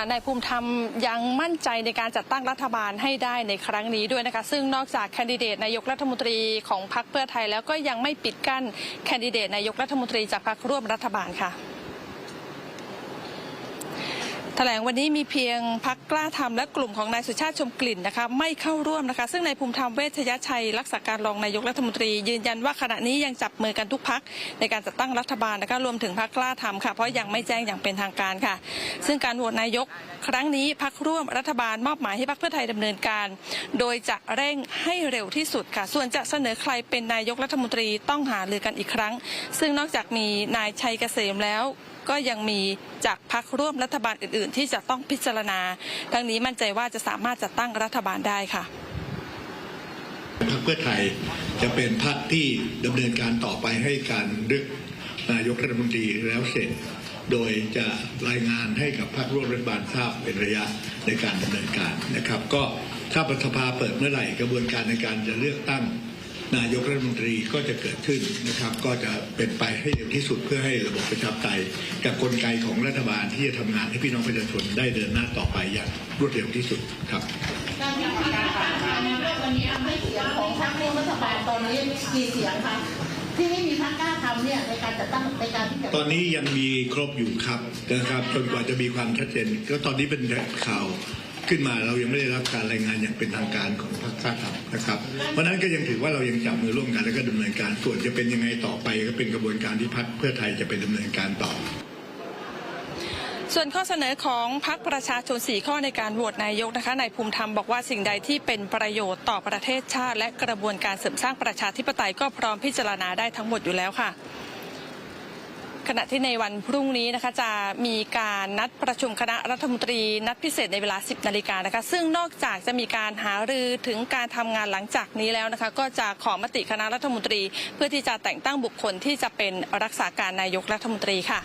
ค่ะนายภูมิธรรมยังมั่นใจในการจัดตั้งรัฐบาลให้ได้ในครั้งนี้ด้วยนะคะ ซึ่งนอกจากแคนดิเดตนายกรัฐมนตรีของพรรคเพื่อไทยแล้วก็ยังไม่ปิดกั้นแคนดิเดตนายกรัฐมนตรีจากพรรคร่วมรัฐบาลค่ะ แถลงวันนี้มีเพียงพักกล้าทำและกลุ่มของนายสุชาติชมกลิ่นนะคะไม่เข้าร่วมนะคะ ซึ่งนายภูมิธรรมเวชยชัย รักษาการรองนายกรัฐมนตรี ยืนยันว่าขณะนี้ยังจับมือกันทุกพักในการจัดตั้งรัฐบาลนะคะรวมถึงพักกล้าทำค่ะเพราะยังไม่แจ้งอย่างเป็นทางการค่ะ ซึ่งการโหวตนายกครั้งนี้พักร่วมรัฐบาลมอบหมายให้พักเพื่อไทยดำเนินการ โดยจะเร่งให้เร็วที่สุดค่ะ ส่วนจะเสนอใครเป็นนายกรัฐมนตรีต้องหารือกันอีกครั้ง ซึ่งนอกจากมีนายชัยเกษมแล้ว ก็ยังมีจากพักร่วมรัฐบาลอื่นๆที่จะต้องพิจารณา ทั้งนี้มั่นใจว่าจะสามารถจัดตั้งรัฐบาลได้ค่ะพรรคเพื่อไทยจะเป็นพรรคที่ดำเนินการต่อไปให้การเลือกนายกรัฐมนตรีแล้วเสร็จ โดยจะรายงานให้กับพรรคร่วมรัฐบาลทราบเป็นระยะในการดำเนินการนะครับ ก็ถ้ารัฐสภาเปิดเมื่อไหร่กระบวนการในการจะเลือกตั้ง นายกรัฐมนตรีก็จะเกิดขึ้นนะครับ ก็จะเป็นไปให้เร็วที่สุดเพื่อให้ระบบประชาธิปไตยกับกลไกของรัฐบาลที่จะทำงานให้พี่น้องประชาชนได้เดินหน้าต่อไปอย่างรวดเร็วที่สุดครับการทำการทำงานในเรื่องวันนี้ทำให้เสียงของพรรคร่วมรัฐบาลตอนนี้กี่เสียงคะที่ไม่มีพรรคกล้าทำเนี่ยในการจัดตั้งในการที่จะตอนนี้ยังมีครบอยู่ครับนะครับจนกว่าจะมีความชัดเจนก็ตอนนี้เป็นข่าว ขึ้นมาเรายังไม่ได้รับการรายงานอย่างเป็นทางการของพรรคชาติครับนะครับ เพราะฉะนั้นก็ยังถือว่าเรายังจับมือร่วมกันแล้วก็ดำเนินการส่วนจะเป็นยังไงต่อไปก็เป็นกระบวนการที่พรรคเพื่อไทยจะเป็นดำเนินการต่อส่วนข้อเสนอของพรรคประชาชน 4 ข้อในการโหวตนายกนะคะนายภูมิธรรมบอกว่าสิ่งใดที่เป็นประโยชน์ต่อประเทศชาติ และกระบวนการเสริมสร้างประชาธิปไตยก็พร้อมพิจารณาได้ทั้งหมดอยู่แล้วค่ะ ขณะที่ในวันพรุ่งนี้นะคะจะมีการนัดประชุมคณะรัฐมนตรีนัดพิเศษในเวลา 10 นาฬิกานะคะ ซึ่งนอกจากจะมีการหารือถึงการทำงานหลังจากนี้แล้วนะคะ ก็จะขอมติคณะรัฐมนตรี เพื่อที่จะแต่งตั้งบุคคลที่จะเป็นรักษาการนายกรัฐมนตรีค่ะ